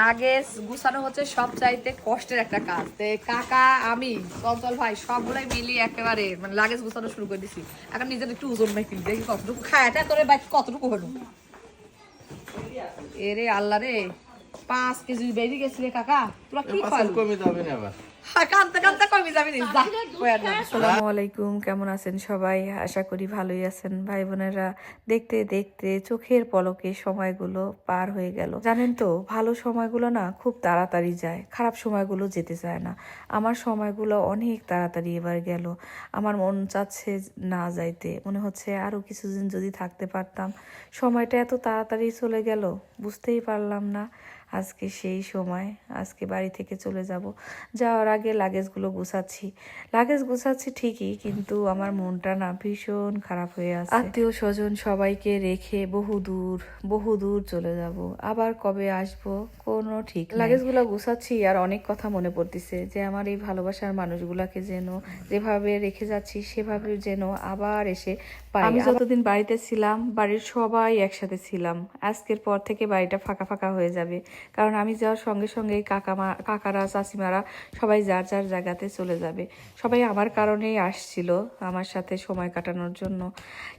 Luggage গুছানো হচ্ছে সব চাইতে কষ্টের একটা কাজ। তে কাকা আমি চঞ্চল ভাই সবগুলাই মিলি একেবারে মানে লাগেজ গুছানো শুরু করে দিছি। এখন নিজের একটু ওজন মেখে দেখি কতটুকু খায়াটা তোর বাইক কতটুকু হলো? এরে আল্লাহ রে পাঁচ কেজি বেরিয়ে গেছিলে কাকা। তোরা কি কমে যাবে না আবার আসসালামু আলাইকুম কেমন আছেন সবাই? আশা করি ভালোই আছেন। ভাই বোনেরা দেখতে দেখতে চোখের পলকে সময়গুলো পার হয়ে গেল। জানেন তো ভালো সময়গুলো না খুব তাড়াতাড়ি যায় খারাপ সময়গুলো যেতে চায় না। আমার সময়গুলো অনেক তাড়াতাড়ি এবার গেল। আমার মন চাচ্ছে না যাইতে মনে হচ্ছে আরও কিছুদিন যদি থাকতে পারতাম সময়টা এত তাড়াতাড়ি চলে গেল বুঝতেই পারলাম না। আজকে সেই সময় আজকে বাড়ি থেকে চলে যাব। যাওয়ার আগে লাগেজগুলো গুছাচ্ছি। লাগেজ গুছাচ্ছি ঠিকই কিন্তু আমার মনটা না ভীষণ খারাপ হয়ে আছে। আত্মীয় স্বজন সবাইকে রেখে বহু দূর বহু দূর চলে যাব। আবার কবে আসব কোনো ঠিক লাগেজগুলো গুছাচ্ছি আর অনেক কথা মনে পড়তেছে যে আমার এই ভালোবাসার মানুষগুলাকে যেন যেভাবে রেখে যাচ্ছি সেভাবে যেন আবার এসে পাই। আমি যতদিন বাড়িতে ছিলাম বাড়ির সবাই একসাথে ছিলাম। আজকের পর থেকে বাড়িটা ফাঁকা ফাঁকা হয়ে যাবে। কারণ আমি যাওয়ার সঙ্গে সঙ্গে কাকামা কাকারা চাচিমারা সবাই যার যার জায়গাতে চলে যাবে। সবাই আমার কারণেই আসছিল আমার সাথে সময় কাটানোর জন্য।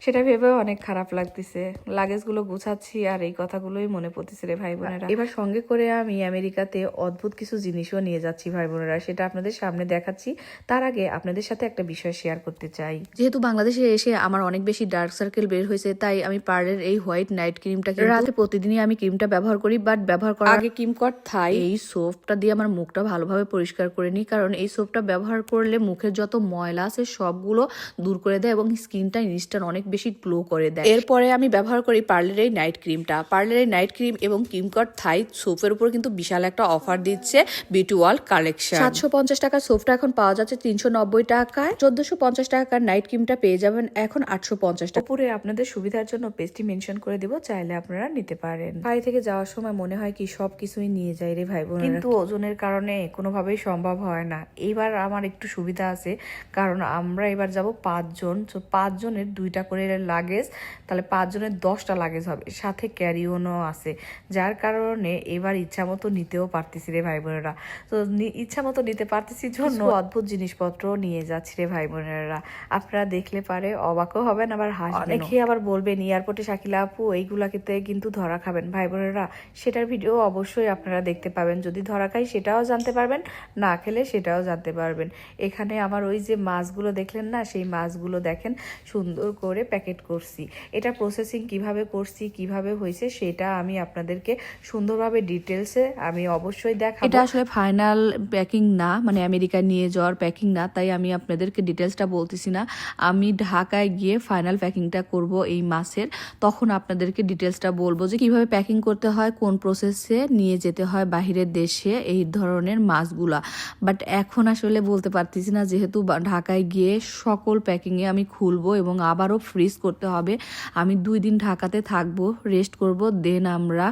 সেটা ভেবেও অনেক খারাপ লাগতেছে। লাগেজগুলো গুছাচ্ছি আর এই কথাগুলোই মনে পড়তেছে রে ভাই বোনেরা। এবার সঙ্গে করে আমি আমেরিকাতে অদ্ভুত কিছু জিনিসও নিয়ে যাচ্ছি ভাই বোনেরা। সেটা আপনাদের সামনে দেখাচ্ছি। তার আগে আপনাদের সাথে একটা বিষয় শেয়ার করতে চাই। যেহেতু বাংলাদেশে এসে আমার অনেক বেশি ডার্ক সার্কেল বের হয়েছে তাই আমি পার্লের এই হোয়াইট নাইট ক্রিমটা রাতে প্রতিদিনই আমি ক্রিমটা ব্যবহার করি বাট ব্যবহার করার আগে ক্রিম কট থাই এই সোপটা দিয়ে আমার মুখটা ভালোভাবে পরিষ্কার করে নিই কারণ এই সোপটা ব্যবহার করলে মুখের যত ময়লা আছে সবগুলো দূর করে দেয় এবং স্কিনটা ইনস্ট্যান্ট অনেক বেশি গ্লো করে দেয়। এরপরে আমি ব্যবহার করি পার্লের এই নাইট ক্রিমটা। পার্লের এই নাইট ক্রিম এবং কিমকট থাই সোপের উপর কিন্তু বিশাল একটা অফার দিচ্ছে বিউটি ওয়ার্ল্ড কালেকশন সাতশো পঞ্চাশ টাকার সোপটা এখন পাওয়া যাচ্ছে তিনশো নব্বই টাকায়। চোদ্দশো পঞ্চাশ টাকার নাইট ক্রিমটা পেয়ে যাবেন এখন আটশো পঞ্চাশ টাকা। উপরে আপনাদের সুবিধার জন্য পেজটি মেনশন করে দিব চাইলে আপনারা নিতে পারেন। বাড়ি থেকে যাওয়ার সময় মনে হয় কি সব কিছুই নিয়ে যাই রে ভাই বোন কিন্তু ওজনের কারণে কোনোভাবেই সম্ভব হয় না। এবার আমার একটু সুবিধা আছে কারণ আমরা এবার যাব পাঁচজন। তো পাঁচজনের দুইটা করে লাগেজ তাহলে পাঁচজনের দশটা লাগেজ হবে। সাথে ক্যারিওনও আছে। যার কারণে এবার ইচ্ছা মতো নিতেও পারতেছি রে ভাই বোনেরা। তো ইচ্ছা মতো নিতে পারতেছি জন্য অদ্ভুত জিনিসপত্র নিয়ে যাচ্ছি রে ভাই বোনেরা। আপনারা দেখলে পারে অবাকও হবেন আবার হাসবেন অনেকে আবার বলবেন এয়ারপোর্টে শাকিলা আপু এইগুলাকে কিন্তু ধরা খাবেন। ভাই বোনেরা সেটার ভিডিও অবশ্যই আপনারা দেখতে পাবেন। যদি ধরা খাই সেটাও জানতে পারবেন না খেলে সেটাও জানতে পারবেন। এখানে আমার ওই যে মাছগুলো দেখলেন না, সেই মাছগুলো দেখেন, সুন্দর করে প্যাকেট করছি। এটা প্রসেসিং কীভাবে করছি, কীভাবে হয়েছে সেটা আমি আপনাদেরকে সুন্দরভাবে ডিটেলসে আমি অবশ্যই দেখাবো। এটা আসলে ফাইনাল প্যাকিং না মানে আমেরিকা নিয়ে যাওয়ার প্যাকিং না, তাই আমি আপনাদেরকে ডিটেলসটা বলতেছি না। আমি ঢাকায় গিয়ে ফাইনাল প্যাকিংটা করব এই মাসের তখন আপনাদেরকে ডিটেলসটা বলব যে কীভাবে প্যাকিং করতে হয়, কোন প্রসেসে নিয়ে যেতে হয়, বাহিরের দেশে এই ধরনের মাছগুলা। বাট এখন আসলে বলতে পারতেছি না, যেহেতু ঢাকায় গিয়ে সকল প্যাকিংয়ে আমি খুলবো এবং আবারও ফ্রিজ করতে হবে। আমি দুই দিন ঢাকাতে থাকব রেস্ট করব দেন আমরা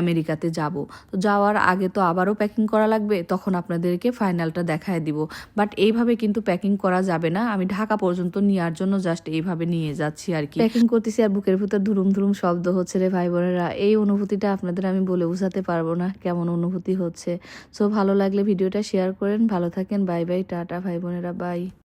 আমেরিকাতে যাব। তো যাওয়ার আগে তো আবারও প্যাকিং করা লাগবে, তখন আপনাদেরকে ফাইনালটা দেখায় দিব। বাট এইভাবে কিন্তু প্যাকিং করা যাবে না। আমি ঢাকা পর্যন্ত নেওয়ার জন্য জাস্ট এইভাবে নিয়ে যাচ্ছি আর কি। প্যাকিং করতেছি আর বুকের ভিতর ধুরুম ধুরুম শব্দ হচ্ছে রে ভাই বোনেরা এই অনুভূতিটা আপনাদের আমি বলে বোঝাতে পারব না কেমন অনুভূতি হচ্ছে। সো ভালো লাগলে ভিডিওটা শেয়ার করেন ভালো থাকেন বাই বাই টাটা ভাই বোনেরা বাই।